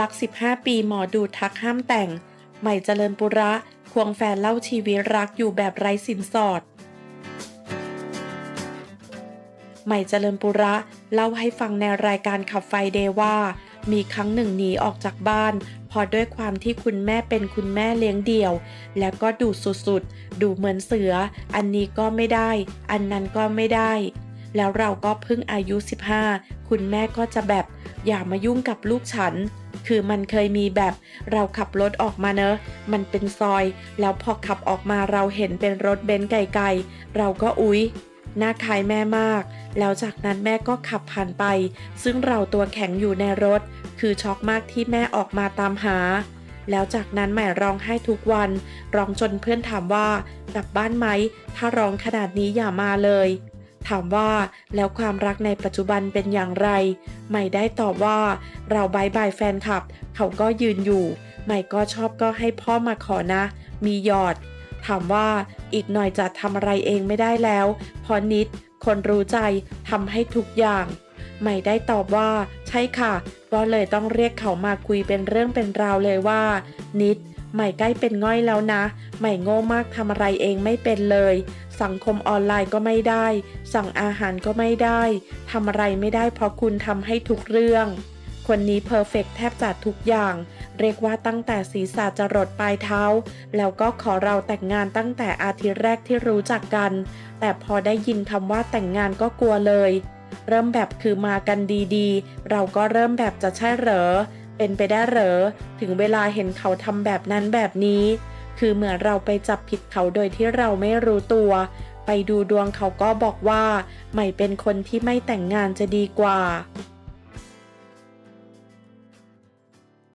ลัก 15 ปีหมอดูทักห้ามแต่ง ใหม่เจริญปุระ ควงแฟนเล่าชีวิตรักอยู่แบบไร้สินสอด ใหม่เจริญปุระ เล่าให้ฟังในรายการขับไฟเดย์ว่า มีครั้งหนึ่งหนีออกจากบ้าน พอด้วยความที่คุณแม่เป็นคุณแม่เลี้ยงเดี่ยว แล้วก็ดูสุดๆ ดูเหมือนเสือ อันนี้ก็ไม่ได้ อันนั้นก็ไม่ได้ แล้วเราก็เพิ่งอายุ 15 คุณแม่ก็จะแบบอย่ามายุ่งกับลูกฉัน คือมันเคยมีแบบเราขับรถออกมาเนอะ มันเป็นซอย แล้วพอขับออกมาเราเห็นเป็นรถเบนซ์ไกลๆ เราก็อุ๊ยหน้าคล้ายแม่มาก แล้วจากนั้นแม่ก็ขับผ่านไป ซึ่งเราตัวแข็งอยู่ในรถ คือช็อกมากที่แม่ออกมาตามหา แล้วจากนั้นใหม่ร้องไห้ทุกวัน ร้องจนเพื่อนถามว่ากลับบ้านไหม ถ้าร้องขนาดนี้อย่ามาเลย ถามว่าแล้วความรักในปัจจุบันเป็นอย่างไรใหม่ได้ตอบว่า เราบายบายแฟนคลับ เขาก็ยืนอยู่ใหม่ก็ชอบก็ให้พ่อมาขอนะ มีหยอด ถามว่าอีกหน่อยจะทำอะไรเองไม่ได้แล้วพราะนิด คนรู้ใจทำให้ทุกอย่างใหม่ได้ตอบว่า ใช่ค่ะ ก็เลยต้องเรียกเขามาคุยเป็นเรื่องเป็นราวเลยว่า นิดใหม่ใกล้เป็นง่อยแล้วนะใหม่โง่มากทำอะไรเองไม่เป็นเลย สังคมออนไลน์ก็ไม่ได้ สั่งอาหารก็ไม่ได้ทำอะไรไม่ได้เพราะคุณทำให้ทุกเรื่อง คนนี้เพอร์เฟกแทบจะทุกอย่าง เรียกว่าตั้งแต่ศีรษะจรดปลายเท้า แล้วก็ขอเราแต่งงานตั้งแต่อาทิตย์แรกที่รู้จักกัน แต่พอได้ยินคำว่าแต่งงานก็กลัวเลย เริ่มแบบคือมากันดีๆ เราก็เริ่มแบบจะใช่เหรอ เป็นไปได้เหรอ ถึงเวลาเห็นเขาทำแบบนั้นแบบนี้ คือเหมือนเราไปจับผิดเขาโดยที่เราไม่รู้ตัว ไปดูดวงเขาก็บอกว่า ใหม่เป็นคนที่ไม่แต่งงานจะดีกว่า